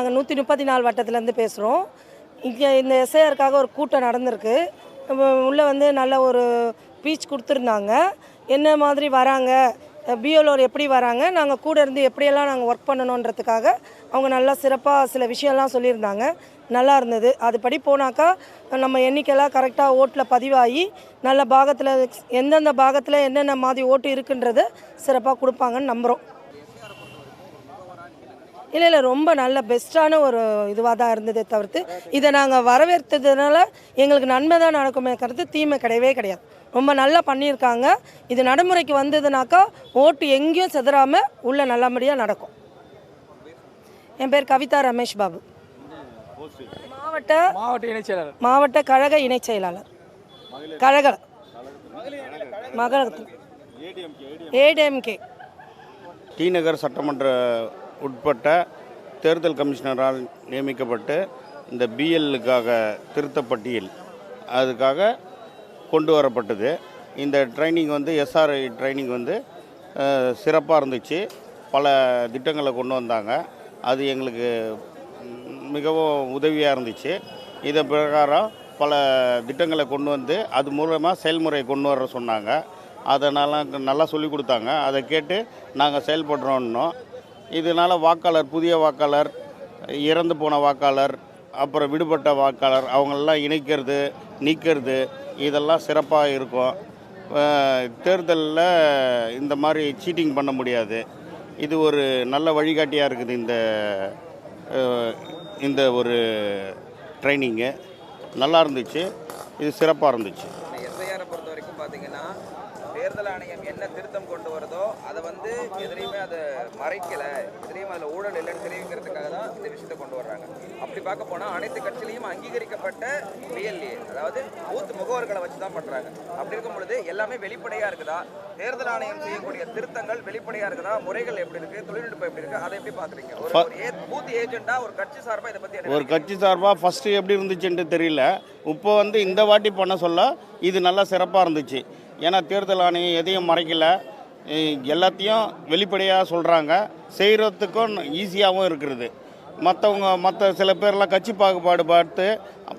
நாங்கள் நூற்றி முப்பத்தி நாலு வட்டத்துலேருந்து பேசுகிறோம் இங்கே இந்த எஸ்ஐஆருக்காக ஒரு கூட்டம் நடந்திருக்கு. உள்ளே வந்து நல்ல ஒரு பீச் கொடுத்துருந்தாங்க. என்ன மாதிரி வராங்க? பிஎல்ஓர் எப்படி வராங்க? நாங்கள் கூட இருந்து எப்படியெல்லாம் நாங்கள் ஒர்க் பண்ணணுன்றதுக்காக அவங்க நல்லா சிறப்பாக சில விஷயம்லாம் சொல்லியிருந்தாங்க. நல்லா இருந்தது. அதுபடி போனாக்கா நம்ம எண்ணிக்கைலாம் கரெக்டாக ஓட்டில் பதிவாகி நல்ல பாகத்தில் எந்தெந்த பாகத்தில் என்னென்ன மாதிரி ஓட்டு இருக்குன்றதை சிறப்பாக கொடுப்பாங்கன்னு நம்புகிறோம் இல்லை இல்லை ரொம்ப நல்ல பெஸ்ட்டான ஒரு இதுவாக தான் இருந்ததே தவிர்த்து இதை நாங்கள் வரவேற்றதுனால எங்களுக்கு நன்மை தான் நடக்குமே கருத்து தீமை கிடையவே கிடையாது. ரொம்ப நல்லா பண்ணியிருக்காங்க. இது நடைமுறைக்கு வந்ததுனாக்கா ஓட்டு எங்கேயும் சிதறாமல் உள்ள நல்லபடியாக நடக்கும். என் பேர் கவிதா ரமேஷ் பாபு. மாவட்ட மாவட்ட இணைச் செயலாளர். மாவட்ட கழக இணைச் செயலாளர். கழக. மகளத்தில் ஏடிஎம்கே. டி நகர் சட்டமன்ற உட்பட்ட தேர்தல் கமிஷனரால் நியமிக்கப்பட்டு இந்த பிஎல்லுக்காக திருத்தப்பட்டியல் அதுக்காக கொண்டு வரப்பட்டது. இந்த ட்ரைனிங் வந்து எஸ்ஆர்ஐ ட்ரைனிங் வந்து சிறப்பாக இருந்துச்சு. பல திட்டங்களை கொண்டு வந்தாங்க. அது எங்களுக்கு மிகவும் உதவியாக இருந்துச்சு. இதன் பிரகாரம் பல திட்டங்களை கொண்டு வந்து அது மூலமாக செயல்முறை கொண்டு வர சொன்னாங்க. அதனால் நல்லா சொல்லி கொடுத்தாங்க. அதை கேட்டு நாங்கள் செயல்படுறோன்னோ இதனால் வாக்காளர் புதிய வாக்காளர் இறந்து போன வாக்காளர் அப்புறம் விடுபட்ட வாக்காளர் அவங்களெல்லாம் இணைக்கிறது நீக்கிறது இதெல்லாம் சிறப்பாக இருக்கும். தேர்தலில் இந்த மாதிரி சீட்டிங் பண்ண முடியாது. இது ஒரு நல்ல வழிகாட்டியாக இருக்குது இந்த இந்த ஒரு ட்ரைனிங்கு. நல்லா இருந்துச்சு. இது சிறப்பாக இருந்துச்சு எஸ்ஐஆரை பொறுத்த வரைக்கும் பார்த்தீங்கன்னா தேர்தல் ஆணையம் என்ன திருத்தம் கொண்டு வருதோ அதை வந்து எதிரையுமே அதை மறைக்கல. எதிரையும் அதில் ஊழல் இல்லைன்னு தெரிவிக்கிறதுக்காக தான் இந்த விஷயத்தை கொண்டு வர்றாங்க. அப்படி பார்க்க போனால் அனைத்து கட்சியிலையும் அங்கீகரிக்கப்பட்ட பிஎல்ஏ அதாவது பூத் முகவர்களை வச்சு தான் பண்ணுறாங்க அப்படி இருக்கும் பொழுது எல்லாமே வெளிப்படையாக இருக்குதா? தேர்தல் ஆணையம் செய்யக்கூடிய திருத்தங்கள் வெளிப்படையாக இருக்குதா? முறைகள் எப்படி இருக்குது தொழில்நுட்பம் எப்படி இருக்குது அதை எப்படி பார்க்குறீங்க? ஒரு பூத் ஏஜென்ட்டாக ஒரு கட்சி சார்பாக இதை பற்றி ஒரு கட்சி சார்பாக ஃபஸ்ட்டு எப்படி இருந்துச்சுன்ட்டு தெரியல. இப்போ வந்து இந்த வாட்டி பண்ண சொல்ல இது நல்லா சிறப்பாக இருந்துச்சு. ஏன்னா தேர்தல் ஆணையம் எதையும் மறைக்கலை. எல்லாத்தையும் வெளிப்படையாக சொல்கிறாங்க செய்கிறதுக்கும் ஈஸியாகவும் இருக்கிறது மற்றவங்க மற்ற சில பேர்லாம் கட்சி பாகுபாடு பார்த்து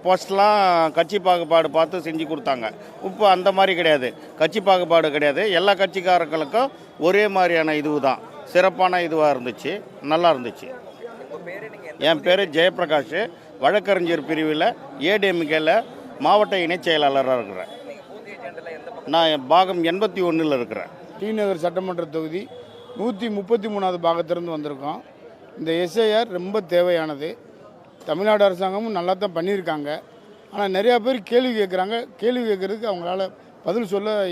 ஃபஸ்ட்லாம் கட்சி பாகுபாடு பார்த்து செஞ்சு கொடுத்தாங்க. இப்போ அந்த மாதிரி கிடையாது. கட்சி பாகுபாடு கிடையாது. எல்லா கட்சிக்காரர்களுக்கும் ஒரே மாதிரியான இதுவு தான். சிறப்பான இதுவாக இருந்துச்சு. நல்லா இருந்துச்சு. என் பேர் ஜெயபிரகாஷ். வழக்கறிஞர் பிரிவில் ஏடிஎம்கேல மாவட்ட இணைச் செயலாளராக இருக்கிறேன் நீங்கள் பூத் ஏஜென்ட்டில் எந்த பக்கம் நான் பாகம் எண்பத்தி ஒன்றில் இருக்கிறேன். டி நகர் சட்டமன்ற தொகுதி நூற்றி முப்பத்தி மூணாவது பாகத்திலிருந்து வந்திருக்கோம். இந்த எஸ்ஐஆர் ரொம்ப தேவையானது. தமிழ்நாடு அரசாங்கமும் நல்லா தான் பண்ணியிருக்காங்க. ஆனால் நிறையா பேர் கேள்வி கேட்குறாங்க. கேள்வி கேட்குறதுக்கு அவங்களால பதில் சொல்ல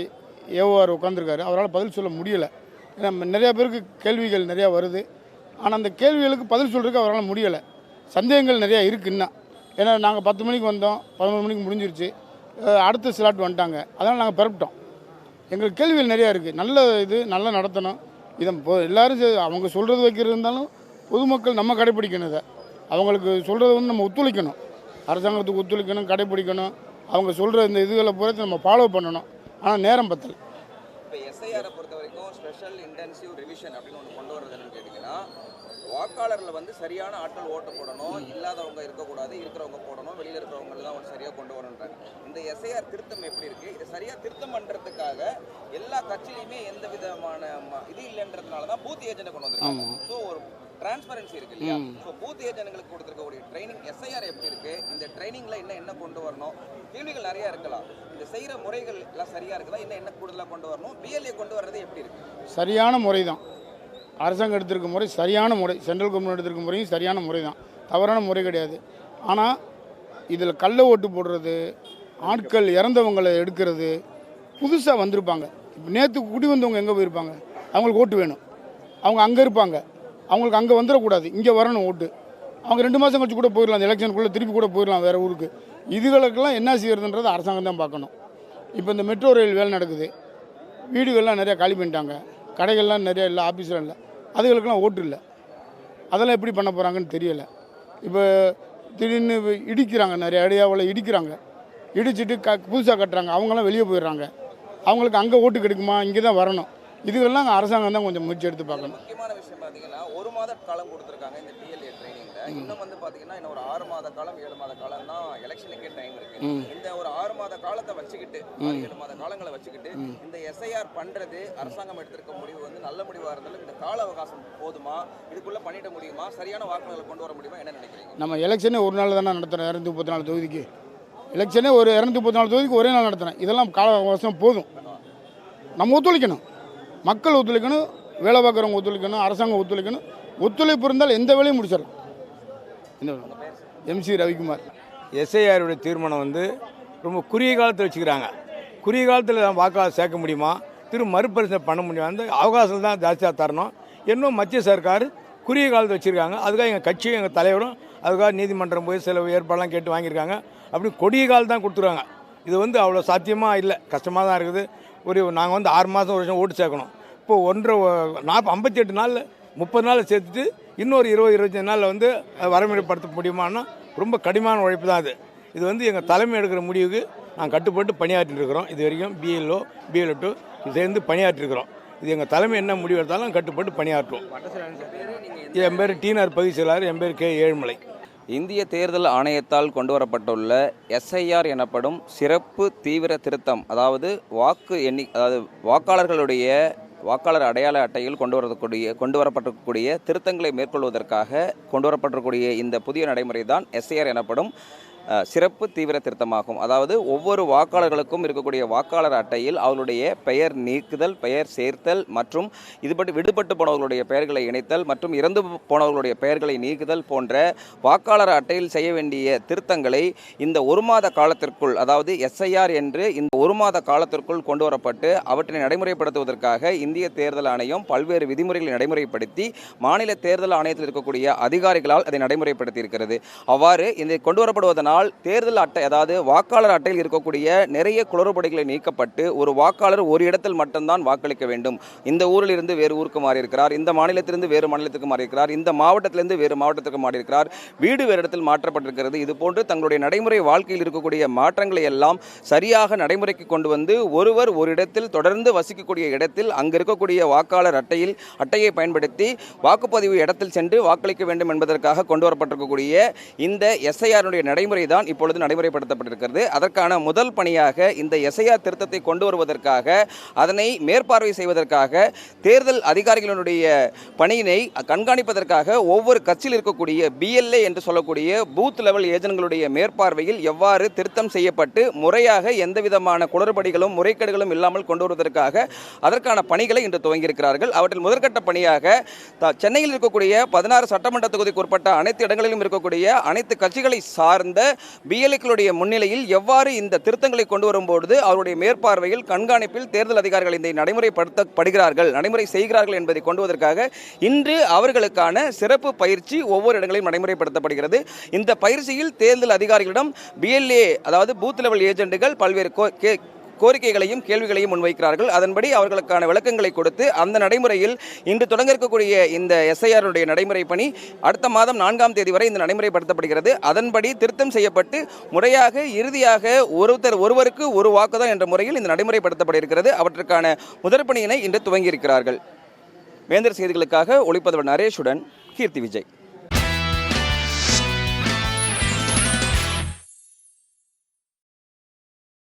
ஏஓஆர் உட்காந்துருக்காரு அவரால் பதில் சொல்ல முடியலை. ஏன்னா நிறையா பேருக்கு கேள்விகள் நிறையா வருது. ஆனால் அந்த கேள்விகளுக்கு பதில் சொல்கிறதுக்கு அவரால் முடியலை. சந்தேகங்கள் நிறையா இருக்குது இன்னும். ஏன்னா நாங்கள் பத்து மணிக்கு வந்தோம். பதினொரு மணிக்கு முடிஞ்சிருச்சு. அடுத்த ஸ்லாட் வந்துட்டாங்க. அதனால் நாங்கள் பிறப்பிட்டோம். எங்களுக்கு கேள்விகள் நிறையா இருக்குது நல்ல இது நல்லா நடத்தணும். இதை இப்போ எல்லாரும் அவங்க சொல்கிறது வைக்கிறது இருந்தாலும் பொதுமக்கள் நம்ம கடைப்பிடிக்கணும் இதை. அவங்களுக்கு சொல்கிறத வந்து நம்ம ஒத்துழைக்கணும். அரசாங்கத்துக்கு ஒத்துழைக்கணும் கடைப்பிடிக்கணும். அவங்க சொல்கிற இந்த இதுகளை பொறுத்து நம்ம ஃபாலோ பண்ணணும். ஆனால் நேரம் பத்தல். இப்போ எஸ்ஐஆரை பொறுத்த வரைக்கும் ஸ்பெஷல் இன்டென்சிவ் ரிவிஷன் அப்படின்னு ஒன்று கொண்டு வரது என்னன்னு கேட்டிங்கன்னா வாக்காளரில் வந்து சரியான ஆட்கள் ஓட்டு போடணும் இல்லாதவங்க இருக்கக்கூடாது இருக்கிறவங்க போடணும் வெளியில் இருக்கிறவங்க தான் ஒரு சரியாக கொண்டு வரணுன்றாங்க. இந்த எஸ்ஐஆர் திருத்தம் எப்படி இருக்குது இதை சரியாக திருத்தம் பண்ணுறதுக்காக எல்லா கட்சியிலையுமே எந்த விதமான இது இல்லைன்றதுனால தான் பூத் ஏஜென்ட்டை கொண்டு வந்திருக்காங்க. ஸோ ஒரு டிரான்ஸ்பரன்சி இருக்கு இல்லையா? ஸோ பூத் ஏஜென்ட்களுக்கு கொடுத்துருக்கக்கூடிய ட்ரைனிங் எஸ்ஐஆர் எப்படி இருக்கு? இந்த ட்ரைனிங்ல இன்னும் என்ன கொண்டு வரணும்? கேள்விகள் நிறைய இருக்கலாம். இந்த செய்யற முறைகள் எல்லாம் சரியா இருக்குதா? இன்னும் என்ன கூடுதலா கொண்டு வரணும்? பிஎல்ஏ கொண்டு வர்றது எப்படி இருக்கு? சரியான முறை தான் அரசாங்கம் எடுத்திருக்க முறை சரியான முறை சென்ட்ரல் கவர்மெண்ட் எடுத்திருக்க முறையும் சரியான முறை தான் தவறான முறை கிடையாது. ஆனால் இதில் கள்ள ஓட்டு போடுறது ஆட்கள் இறந்தவங்களை எடுக்கிறது புதுசாக வந்திருப்பாங்க. இப்போ நேற்று குடி வந்தவங்க எங்கே போயிருப்பாங்க? அவங்களுக்கு ஓட்டு வேணும். அவங்க அங்கே இருப்பாங்க. அவங்களுக்கு அங்கே வந்துடக்கூடாது. இங்கே வரணும் ஓட்டு. அவங்க ரெண்டு மாதம் கழிச்சு கூட போயிடலாம். அந்த எலெக்ஷனுக்குள்ளே திருப்பி கூட போயிடலாம் வேறு ஊருக்கு. இதுகளுக்கெல்லாம் என்ன செய்யறதுன்றது அரசாங்கம் தான் பார்க்கணும். இப்போ இந்த மெட்ரோ ரயில் வேலை நடக்குது. வீடுகள்லாம் நிறையா காலி பண்ணிட்டாங்க. கடைகள்லாம் நிறையா இல்லை ஆஃபீஸ்லாம் இல்லை. அதுகளுக்கெல்லாம் ஓட்டு இல்லை. அதெல்லாம் எப்படி பண்ண போகிறாங்கன்னு தெரியலை. இப்போ திடீர்னு இடிக்கிறாங்க நிறைய ஏரியாவில் இடிக்கிறாங்க. இடிச்சிட்டு க புதுசாக கட்டுறாங்க. அவங்களாம் வெளியே போயிடுறாங்க. அவங்களுக்கு அங்கே ஓட்டு கிடைக்குமா? இங்கே தான் வரணும். இதுவெல்லாம் அரசாங்கம் தான் கொஞ்சம் முயற்சி எடுத்து பார்க்கணும். மாத காலம் கொடுத்துருக்காங்க இந்த பிஎல்ஏ ட்ரைனிங்ல இன்னும் வந்து பாத்தீங்கன்னா இன்னும் ஒரு ஆறு மாத காலம் ஏழு மாத காலம் தான் எலெக்ஷனுக்கே டைம் இருக்கு. இந்த ஒரு ஆறு மாத காலத்தை வச்சுக்கிட்டு ஆறு ஏழு மாத காலங்களை வச்சுக்கிட்டு இந்த எஸ்ஐஆர் பண்றது அரசாங்கம் எடுத்திருக்க முடிவு வந்து நல்ல முடிவா இருந்தாலும் இந்த கால அவகாசம் போதுமா? இதுக்குள்ள பண்ணிட முடியுமா? சரியான வாக்குகளை கொண்டு வர முடியுமா? என்ன நினைக்கிறீங்க? நம்ம எலெக்ஷனே ஒரு நாள் தானே நடத்துகிறோம் இரநூத்தி முப்பத்தி நாலு தொகுதிக்கு. எலெக்ஷனே ஒரு இரநூத்தி முப்பத்தி நாலு தொகுதிக்கு ஒரே நாள் நடத்துகிறேன் இதெல்லாம் கால அவகாசம் போதும். நம்ம ஒத்துழைக்கணும். மக்கள் ஒத்துழைக்கணும் வேலை பார்க்குறவங்க ஒத்துழைக்கணும் அரசாங்கம் ஒத்துழைக்கணும். ஒத்துழைப்பு இருந்தால் எந்த வேலையும் முடிச்சிடலாம். இந்த எம்சி ரவிக்குமார். எஸ்ஐஆருடைய தீர்மானம் வந்து ரொம்ப குறுகிய காலத்தில் வச்சுக்கிறாங்க. குறுகிய காலத்தில் வாக்காளர் சேர்க்க முடியுமா? திரும்ப மறுபரிசீலனை பண்ண முடியுமா? அந்த அவகாசம் தான் ஜாஸ்தியாக தரணும். இன்னும் மத்திய சர்க்கார் குறுகிய காலத்தில் வச்சுருக்காங்க. அதுக்காக எங்கள் கட்சியும் எங்கள் தலைவரும் அதுக்காக நீதிமன்றம் போய் சில ஏற்பாடெல்லாம் கேட்டு வாங்கியிருக்காங்க. அப்படி கொடிய காலம் தான் கொடுத்துருவாங்க இது வந்து அவ்வளோ சாத்தியமாக இல்லை. கஷ்டமாக தான் இருக்குது. ஒரு நாங்கள் வந்து ஆறு மாதம் ஒரு வருஷம் ஓட்டு சேர்க்கணும். இப்போது ஒன்றரை நாற்பது ஐம்பத்தி எட்டு நாளில் முப்பது நாள் சேர்த்துட்டு இன்னொரு இருபது இருபத்தஞ்சு நாளில் வந்து வரமுறைப்படுத்த முடியுமான்னா ரொம்ப கடினமான உழைப்பு தான் அது. இது வந்து எங்கள் தலைமை எடுக்கிற முடிவுக்கு நாங்கள் கட்டுப்பட்டு பணியாற்றிட்டு இருக்கிறோம். இது வரைக்கும் பிஎல்ஓ பிஎல்ஓ டூ சேர்ந்து பணியாற்றிருக்கிறோம் இது எங்கள் தலைமை என்ன முடிவு எடுத்தாலும் கட்டுப்பட்டு பணியாற்றுவோம். என் பேர் டிஆர் பகுதி செயலாளர் என் பேர் கே. ஏழுமலை. இந்திய தேர்தல் ஆணையத்தால் கொண்டு வரப்பட்டுள்ள எஸ்ஐஆர் எனப்படும் சிறப்பு தீவிர திருத்தம் அதாவது வாக்கு எண்ணி அதாவது வாக்காளர்களுடைய வாக்காளர் அடையாள அட்டையில் கொண்டு வரக்கூடிய கொண்டு வரப்பட்டிருக்கக்கூடிய திருத்தங்களை மேற்கொள்வதற்காக கொண்டு வரப்பட்டிருக்கக்கூடிய இந்த புதிய நடைமுறை தான் எஸ்ஏஆர் எனப்படும். சிறப்பு தீவிர திருத்தமாகும். அதாவது ஒவ்வொரு வாக்காளர்களுக்கும் இருக்கக்கூடிய வாக்காளர் அட்டையில் அவர்களுடைய பெயர் நீக்குதல் பெயர் சேர்த்தல் மற்றும் இதுபடி விடுபட்டு போனவர்களுடைய பெயர்களை இணைத்தல் மற்றும் இறந்து போனவர்களுடைய பெயர்களை நீக்குதல் போன்ற வாக்காளர் அட்டையில் செய்ய வேண்டிய திருத்தங்களை இந்த ஒரு மாத காலத்திற்குள் அதாவது எஸ்ஐஆர் என்று இந்த ஒரு மாத காலத்திற்குள் கொண்டு வரப்பட்டு அவற்றை நடைமுறைப்படுத்துவதற்காக இந்திய தேர்தல் ஆணையம் பல்வேறு விதிமுறைகளை நடைமுறைப்படுத்தி மாநில தேர்தல் ஆணையத்தில் இருக்கக்கூடிய அதிகாரிகளால் அதை நடைமுறைப்படுத்தி இருக்கிறது அவ்வாறு இதை கொண்டு வரப்படுவதனால் தேர்தல் அட்டை அதாவது வாக்காளர் அட்டையில் இருக்கக்கூடிய நிறைய குளறுபடிகளை நீக்கப்பட்டு ஒரு வாக்காளர் ஒரு இடத்தில் மட்டும்தான் வாக்களிக்க வேண்டும். இந்த ஊரில் இருந்து வேறு ஊருக்கு மாறியிருக்கிறார் இந்த மாநிலத்திலிருந்து வேறு மாநிலத்துக்கு மாறியிருக்கிறார் இந்த மாவட்டத்திலிருந்து வேறு மாவட்டத்துக்கு மாறியிருக்கிறார். வீடு வேறு இடத்தில் மாற்றப்பட்டிருக்கிறது. இது போன்று தங்களுடைய நடைமுறை வாழ்க்கையில் இருக்கக்கூடிய மாற்றங்களை எல்லாம் சரியாக நடைமுறைக்கு கொண்டு வந்து ஒருவர் ஒரு இடத்தில் தொடர்ந்து வசிக்கக்கூடிய இடத்தில் அங்கு இருக்கக்கூடிய வாக்காளர் அட்டையில் அட்டையை பயன்படுத்தி வாக்குப்பதிவு இடத்தில் சென்று வாக்களிக்க வேண்டும் என்பதற்காக கொண்டு வரப்பட்டிருக்கக்கூடிய இந்த எஸ்ஐஆருடைய நடைமுறை தான் இப்பொழுது நடைமுறைப்படுத்தப்பட்டிருக்கிறது. அதற்கான முதல் பணியாக இந்த எஸ்ஐஆர் திருத்தத்தை கொண்டு வருவதற்காக அதனை மேற்பார்வை செய்வதற்காக தேர்தல் அதிகாரிகளுடைய பணியினை கண்காணிப்பதற்காக ஒவ்வொரு கட்சியில் இருக்கக்கூடிய பிஎல்ஏ என்று சொல்லக்கூடிய பூத் லெவல் ஏஜென்ட்களுடைய மேற்பார்வையில் எவ்வாறு திருத்தம் செய்யப்பட்டு முறையாக எந்த விதமான குளறுபடிகளும் முறைகேடுகளும் இல்லாமல் கொண்டு வருவதற்காக அதற்கான பணிகளை இன்று துவங்கியிருக்கிறார்கள். அவற்றில் முதற்கட்ட பணியாக த- சென்னையில் இருக்கக்கூடிய பதினாறு சட்டமன்ற தொகுதிக்கு உட்பட்ட அனைத்து இடங்களிலும் இருக்கக்கூடிய அனைத்து கட்சிகளை சார்ந்த பிஎல்ஏக்களுடைய முன்னிலையில் எவ்வாறு இந்த திருத்தங்களை கொண்டு வரும்போது அவருடைய மேற்பார்வையில் கண்காணிப்பில் தேர்தல் அதிகாரிகள் இதை நடைமுறைப்படுத்தப்படுகிறார்கள் நடைமுறை செய்கிறார்கள் என்பதை கொண்டு வருவதற்காக இன்று அவர்களுக்கான சிறப்பு பயிற்சி ஒவ்வொரு இடங்களிலும் நடைமுறைப்படுத்தப்படுகிறது. இந்த பயிற்சியில் தேர்தல் அதிகாரிகளிடம் பிஎல்ஏ அதாவது பூத் லெவல் ஏஜென்ட்டுகள் பல்வேறு கோ- கோரிக்கைகளையும் கேள்விகளையும் முன்வைக்கிறார்கள். அதன்படி அவர்களுக்கான விளக்கங்களை கொடுத்து அந்த நடைமுறையில் இன்று தொடங்க இருக்கக்கூடிய இந்த எஸ்ஐஆருடைய நடைமுறை பணி அடுத்த மாதம் நான்காம் தேதி வரை இந்த நடைமுறைப்படுத்தப்படுகிறது. அதன்படி திருத்தம் செய்யப்பட்டு முறையாக இறுதியாக ஒருத்தர் ஒருவருக்கு ஒரு வாக்குதான் என்ற முறையில் இந்த நடைமுறைப்படுத்தப்பட இருக்கிறது அவற்றுக்கான முதற்பணியினை இன்று துவங்கியிருக்கிறார்கள். வேந்தர் செய்திகளுக்காக ஒளிப்பதவர் நரேஷுடன் கீர்த்தி விஜய்.